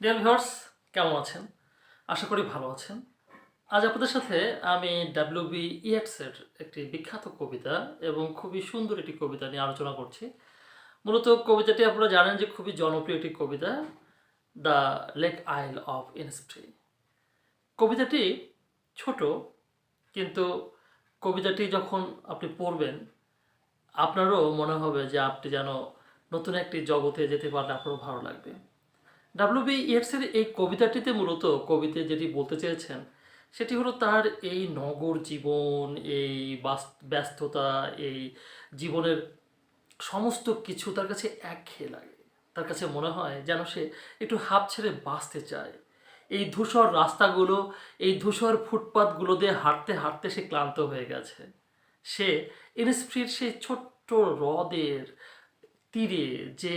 Dear viewers কেমন আছেন? আশা করি ভালো আছেন। আজ আপনাদের সাথে আমি ডাব্লিউ বি ইয়েটসের একটি বিখ্যাত কবিতা এবং খুবই সুন্দর একটি কবিতা নিয়ে আলোচনা করছি। মূলত কবিতাটি আপনারা জানেন যে খুবই জনপ্রিয় একটি কবিতা the lake isle of Innisfree কবিতাটি ছোট, কিন্তু কবিতাটি যখন আপনি পড়বেন, আপনারও মনে হবে যে আপনি যেন নতুন একটি জগতে যেতে পারলে আপনারও ভালো লাগবে। ডাব্লিউবি ইয়েটসের এই কবিতাটিতে মূলত কবিতে যেটি বলতে চেয়েছেন, সেটি হলো তার এই নগর জীবন, এই ব্যস্ততা, এই জীবনের সমস্ত কিছু তার কাছে একঘেয়ে লাগে। তার কাছে মনে হয় যেন সে একটু হাফ ছেড়ে বাঁচতে চায়। এই ধূসর রাস্তাগুলো, এই ধূসর ফুটপাতগুলো দিয়ে হাঁটতে হাঁটতে সে ক্লান্ত হয়ে গেছে। সে ইনস্প্রির সেই ছোট্ট হ্রদের তীরে যে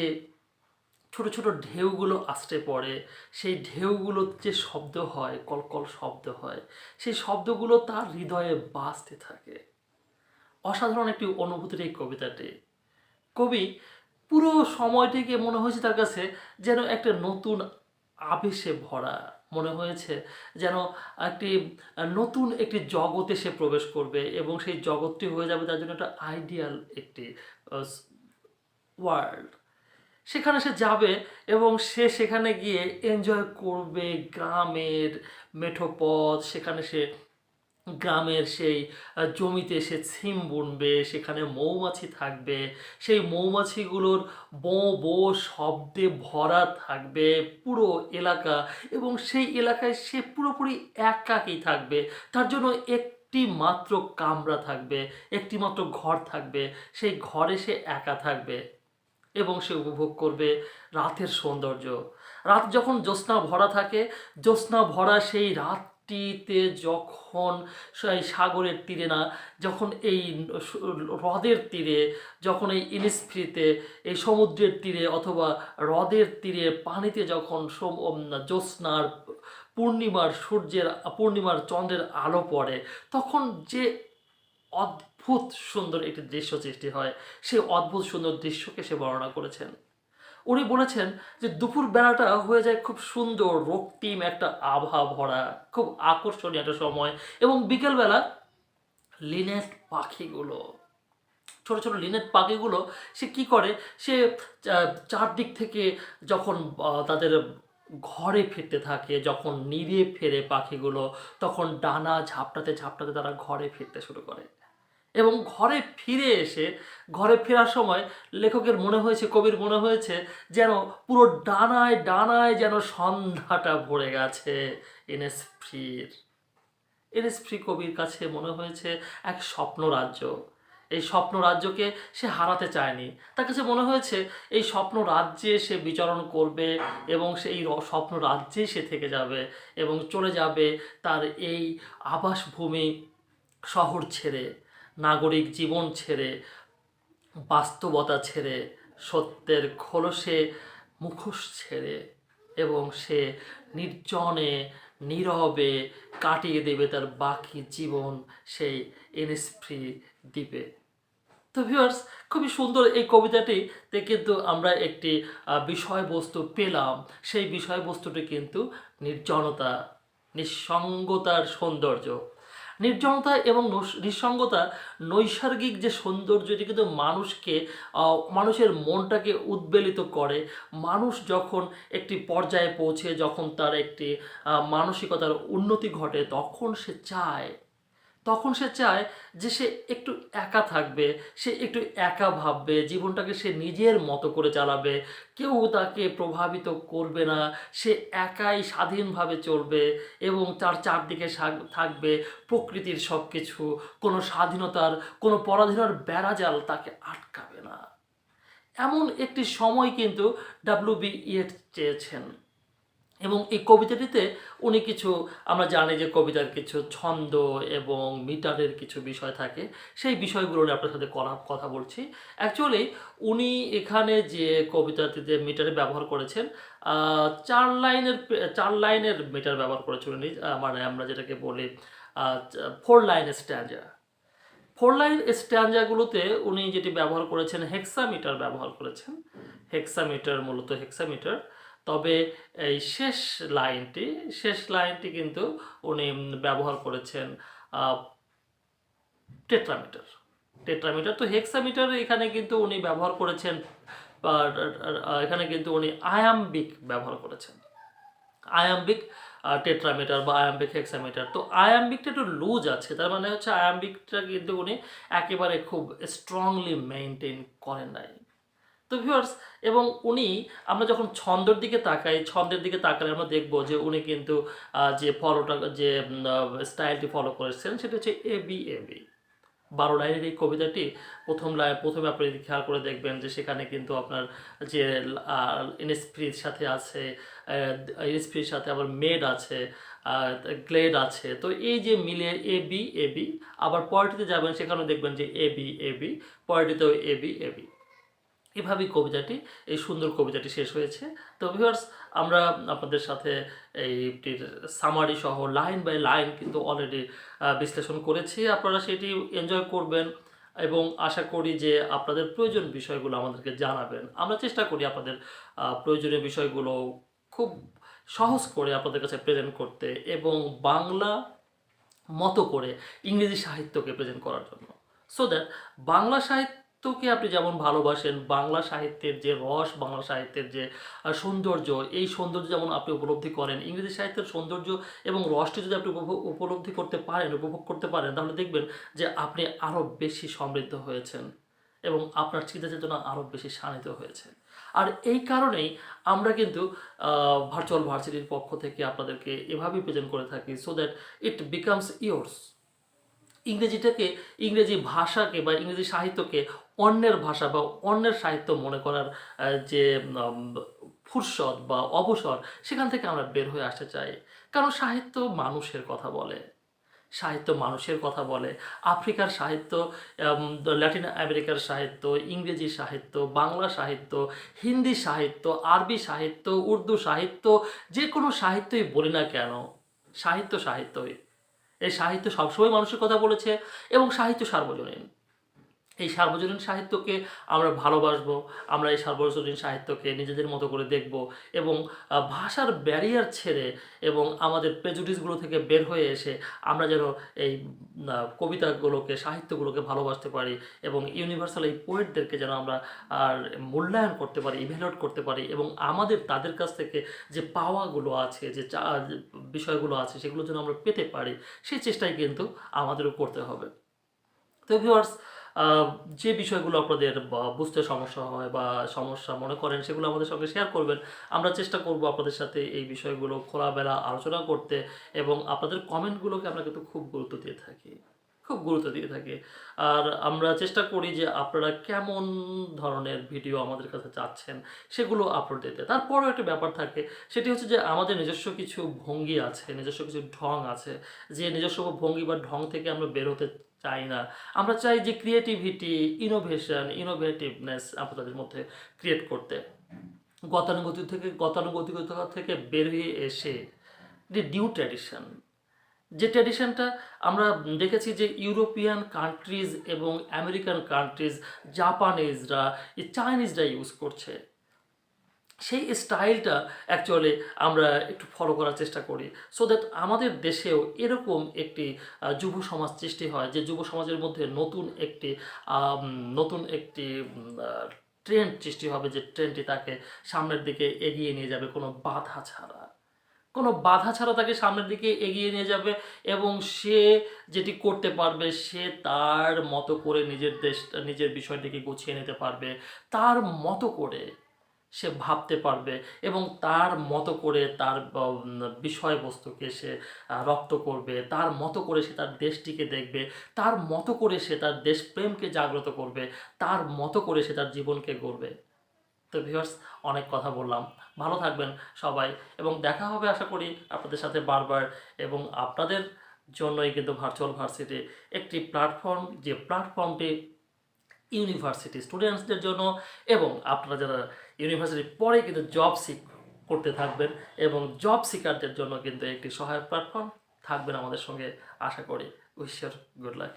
ছোট ছোট ঢেউগুলো আসতে পড়ে, সেই ঢেউগুলোর যে শব্দ হয়, কলকল শব্দ হয়, সেই শব্দগুলো তার হৃদয়ে বাঁচতে থাকে। অসাধারণ একটি অনুভূতির এই কবিতাটি। কবি, পুরো সময়টিকে মনে হয়েছে তার কাছে যেন একটা নতুন আবেশে ভরা। মনে হয়েছে যেন একটি নতুন একটি জগতে সে প্রবেশ করবে এবং সেই জগৎটি হয়ে যাবে তার জন্য একটা আইডিয়াল একটি ওয়ার্ল্ড সেখানে সে যাবে এবং সে সেখানে গিয়ে এনজয় করবে গ্রামের মেঠোপথ সেখানে সে গ্রামের সেই জমিতে সে ছিম বুনবে, সেখানে মৌমাছি থাকবে। সেই মৌমাছিগুলোর বো বো শব্দে ভরা থাকবে পুরো এলাকা এবং সেই এলাকায় সে পুরোপুরি একাকী থাকবে। তার জন্য একটি মাত্র কামরা থাকবে, একটি মাত্র ঘর থাকবে। সেই ঘরে সে একা থাকবে। এবং সে উপভোগ করবে রাতের সৌন্দর্য। রাত যখন জ্যোৎস্না ভরা থাকে, জ্যোৎস্না ভরা সেই রাতটিতে যখন সেই সাগরের তীরে না, যখন এই হ্রদের তীরে, যখন এই ইনিসফ্রিতে এই সমুদ্রের তীরে অথবা হ্রদের তীরে পানিতে যখন জ্যোৎস্নার পূর্ণিমার সূর্যের, পূর্ণিমার চন্দ্রের আলো পড়ে, তখন যে অদ্ভুত সুন্দর একটি দৃশ্য সৃষ্টি হয়। সেই অদ্ভুত সুন্দর দৃশ্যকে সে বর্ণনা করেছেন। উনি বলেছেন যে দুপুর বেলাটা হয়ে যায় খুব সুন্দর, রক্তিম একটা আভা ভরা খুব আকর্ষণীয় একটা সময় এবং বিকেলবেলা লিনেট পাখিগুলো, ছোট ছোট লিনেট পাখিগুলো সে কি করে? সে চারদিক থেকে যখন তাদের ঘরে ফিরতে থাকে, যখন নিরে ফেরে পাখিগুলো, তখন ডানা ঝাপটাতে ঝাপটাতে তারা ঘরে ফিরতে শুরু করে। এবং ঘরে ফিরে এসে, ঘরে ফেরার সময় লেখকের মনে হয়েছে, কবির মনে হয়েছে যেন পুরো ডানায় ডানায় যেন সন্ধ্যাটা ভরে গেছে এনএসফ্রির এনএসফ্রি কবির কাছে মনে হয়েছে এক স্বপ্ন রাজ্য এই স্বপ্ন রাজ্যকে সে হারাতে চায়নি। তার কাছে মনে হয়েছে এই স্বপ্ন রাজ্যে সে বিচরণ করবে এবং সেই স্বপ্ন রাজ্যেই সে থেকে যাবে এবং চলে যাবে তার এই আবাসভূমি শহর ছেড়ে। নাগরিক জীবন ছেড়ে, বাস্তবতা ছেড়ে, সত্যের খোলসে মুখোশ ছেড়ে এবং সে নির্জনে, নীরবে কাটিয়ে দেবে তার বাকি জীবন সেই এনএসফ্রি দ্বীপে। তো ভিউয়ার্স খুবই সুন্দর এই কবিতাটিতে কিন্তু আমরা একটি বিষয়বস্তু পেলাম। সেই বিষয়বস্তুটি কিন্তু নির্জনতা, নিঃসঙ্গতার সৌন্দর্য। নির্জনতা এবং নিঃসঙ্গতা, নৈসর্গিক যে সৌন্দর্য, এটি কিন্তু মানুষকে মানুষের মনটাকে উদ্বেলিত করে। মানুষ যখন একটি পর্যায়ে পৌঁছে, যখন তার একটি মানসিকতার উন্নতি ঘটে, তখন সে চায় তখন সে চায় যে সে একটু একা থাকবে, সে একটু একা ভাববে, জীবনটাকে সে নিজের মতো করে চালাবে, কেউ তাকে প্রভাবিত করবে না, সে একাই স্বাধীনভাবে চলবে এবং তার চারদিকে থাকবে প্রকৃতির সব কিছু কোনো স্বাধীনতার, কোনো পরাধীনতার বেড়াজাল তাকে আটকাবে না। এমন একটি সময় কিন্তু ডাব্লিউবি ইয়েট চেয়েছেন। এবং এই কবিতাটিতে উনি কিছু, আমরা জানি যে কবিতার কিছু ছন্দ এবং মিটারের কিছু বিষয় থাকে, সেই বিষয়গুলো নিয়ে আপনার সাথে কথা বলছি। অ্যাকচুয়ালি উনি এখানে যে কবিতাটিতে মিটারে ব্যবহার করেছেন চার লাইনের চার লাইনের মিটার ব্যবহার করেছেন উনি মানে আমরা যেটাকে বলি ফোর লাইনের স্ট্যান্ডার ফোর লাইন স্ট্যান্ডাগুলোতে উনি যেটি ব্যবহার করেছেন হেক্সামিটার ব্যবহার করেছেন। হেক্সামিটার মূলত হেক্সামিটার তবে এই শেষ লাইনটি শেষ লাইনটি কিন্তু উনি ব্যবহার করেছেন টেট্রামিটার। টেট্রামিটার তো হেক্সামিটার এখানে কিন্তু উনি ব্যবহার করেছেন এখানে কিন্তু উনি আয়াম্বিক ব্যবহার করেছেন। আয়াম্বিক টেট্রামিটার বা আয়াম্বিক হেক্সামিটার। তো আয়াম্বিকটা একটু লুজ আছে, তার মানে হচ্ছে আয়াম্বিকটা কিন্তু উনি একেবারে খুব স্ট্রংলি মেনটেন করেন নাই। তো ভিউয়ার্স এবং উনি, আমরা যখন ছন্দের দিকে তাকাই, ছন্দের দিকে তাকালে আমরা দেখব যে উনি কিন্তু যে ফলোটা, যে স্টাইলটি ফলো করেছেন, সেটা হচ্ছে এ বি এ বি বারো লাইনের এই কবিতাটি, প্রথম লাইন প্রথমে আপনি যদি খেয়াল করে দেখবেন যে সেখানে কিন্তু আপনার যে ইনস্প্রির সাথে আছে ইনস্প্রির সাথে আবার মেড আছে গ্লেড আছে, তো এই যে মিলে এ বি এ বি আবার পরেরটিতে যাবেন সেখানে দেখবেন যে এ বি এ বি পরেরটিতেও এ বি এ বি এভাবেই কবিতাটি, এই সুন্দর কবিতাটি শেষ হয়েছে। তো ভিউয়ার্স আমরা আপনাদের সাথে এইটির সামারি সহ লাইন বাই লাইন কিন্তু অলরেডি বিশ্লেষণ করেছি। আপনারা সেটি এনজয় করবেন এবং আশা করি যে আপনাদের প্রয়োজন বিষয়গুলো আমাদেরকে জানাবেন। আমরা চেষ্টা করি আপনাদের প্রয়োজনীয় বিষয়গুলো খুব সহজ করে আপনাদের কাছে প্রেজেন্ট করতে এবং বাংলা মতো করে ইংরেজি সাহিত্যকে প্রেজেন্ট করার জন্য। সো দ্যাট বাংলা সাহিত্যকে আপনি যেমন ভালোবাসেন, বাংলা সাহিত্যের যে রস, বাংলা সাহিত্যের যে সৌন্দর্য, এই সৌন্দর্য যেমন আপনি উপলব্ধি করেন, ইংরেজি সাহিত্যের সৌন্দর্য এবং রসটি যদি আপনি উপলব্ধি করতে পারেন, উপভোগ করতে পারেন, তাহলে দেখবেন যে আপনি আরও বেশি সমৃদ্ধ হয়েছেন এবং আপনার চিন্তা চেতনা আরও বেশি শানিত হয়েছে। আর এই কারণেই আমরা কিন্তু ভার্চুয়াল ভার্সিটির পক্ষ থেকে আপনাদেরকে এভাবেই প্রেজেন্ট করে থাকি so that it becomes yours ইংরেজিটাকে, ইংরেজি ভাষাকে বা ইংরেজি সাহিত্যকে অন্যের ভাষা বা অন্যের সাহিত্য মনে করার যে ফুরসত বা অবসর, সেখান থেকে আমরা বের হয়ে আসতে চাই। কারণ সাহিত্য মানুষের কথা বলে। সাহিত্য মানুষের কথা বলে। আফ্রিকার সাহিত্য ল্যাটিন আমেরিকার সাহিত্য, ইংরেজি সাহিত্য, বাংলা সাহিত্য, হিন্দি সাহিত্য, আরবি সাহিত্য, উর্দু সাহিত্য, যে কোনো সাহিত্যই বলি না কেন, সাহিত্য সাহিত্যই। এই সাহিত্য সবসময় মানুষের কথা বলেছে এবং সাহিত্য সার্বজনীন। এই সার্বজনীন সাহিত্যকে আমরা ভালোবাসবো, আমরা এই সার্বজনীন সাহিত্যকে নিজেদের মতো করে দেখব এবং ভাষার ব্যারিয়ার ছেড়ে এবং আমাদের প্রেজুডিসগুলো থেকে বের হয়ে এসে আমরা যেন এই কবিতাগুলোকে, সাহিত্যগুলোকে ভালোবাসতে পারি এবং ইউনিভার্সাল এই পোয়েটদেরকে যেন আমরা, আর মূল্যায়ন করতে পারি ইভ্যালুয়েট করতে পারি এবং আমাদের, তাদের কাছ থেকে যে পাওয়াগুলো আছে, যে বিষয়গুলো আছে সেগুলো যেন আমরা পেতে পারি, সেই চেষ্টাই কিন্তু আমাদেরও করতে হবে। তো ভিউয়ার্স যে বিষয়গুলো আপনাদের বুঝতে সমস্যা হয় বা সমস্যা মনে করেন, সেগুলো আমাদের সঙ্গে শেয়ার করবেন। আমরা চেষ্টা করব আপনাদের সাথে এই বিষয়গুলো খোলামেলা আলোচনা করতে এবং আপনাদের কমেন্টগুলোকে আমরা কিন্তু খুব গুরুত্ব দিয়ে থাকি। খুব গুরুত্ব দিয়ে থাকি। আর আমরা চেষ্টা করি যে আপনারা কেমন ধরনের ভিডিও আমাদের কাছে চাচ্ছেন, সেগুলো আপলোড দিতে। তারপরও একটা ব্যাপার থাকে, সেটি হচ্ছে যে আমাদের নিজস্ব কিছু ভঙ্গি আছে, নিজস্ব কিছু ঢং আছে, যে নিজস্ব ভঙ্গি বা ঢং থেকে আমরা বের হতে চাই না। আমরা চাই যে ক্রিয়েটিভিটি ইনোভেশন ইনোভেটিভনেস আপনাদের মধ্যে ক্রিয়েট করতে। গতানুগতিক থেকে, গতানুগতিকতা থেকে বেরিয়ে এসে যে নিউ ট্র্যাডিশন যে ট্র্যাডিশনটা আমরা দেখেছি যে ইউরোপিয়ান কান্ট্রিজ এবং আমেরিকান কান্ট্রিজ জাপানিজরা চাইনিজরা ইউজ করছে। সেই স্টাইলটা অ্যাকচুয়ালি আমরা একটু ফলো করার চেষ্টা করি। সো দ্যাট আমাদের দেশেও এরকম একটি যুব সমাজ সৃষ্টি হয়, যে যুব সমাজের মধ্যে নতুন একটি নতুন একটি ট্রেন্ড সৃষ্টি হবে, যে ট্রেনটি তাকে সামনের দিকে এগিয়ে নিয়ে যাবে কোনো বাধা ছাড়া। কোনো বাধা ছাড়া তাকে সামনের দিকে এগিয়ে নিয়ে যাবে এবং সে যেটি করতে পারবে, সে তার মতো করে নিজের দেশ নিজের বিষয়টিকে গুছিয়ে নিতে পারবে। তার মতো করে সে ভাবতে পারবে এবং তার মতো করে তার বিষয়বস্তুকে সে রপ্ত করবে। তার মতো করে সে তার দেশটিকে দেখবে। তার মতো করে সে তার দেশপ্রেমকে জাগ্রত করবে। তার মতো করে সে তার জীবনকে গড়বে। তো ভিউয়ার্স অনেক কথা বললাম। ভালো থাকবেন সবাই এবং দেখা হবে আশা করি আপনাদের সাথে বারবার এবং আপনাদের জন্যই কিন্তু ভার্চুয়াল ভার্সিটি একটি প্ল্যাটফর্ম যে প্ল্যাটফর্মটি ইউনিভার্সিটি স্টুডেন্টসদের জন্য এবং আপনারা যারা ইউনিভার্সিটির পরে কিন্তু জব সিক করতে থাকবেন এবং জব সিকারদের জন্য কিন্তু একটি সহায়ক প্ল্যাটফর্ম থাকবেন আমাদের সঙ্গে। আশা করি উইশ গুড লাক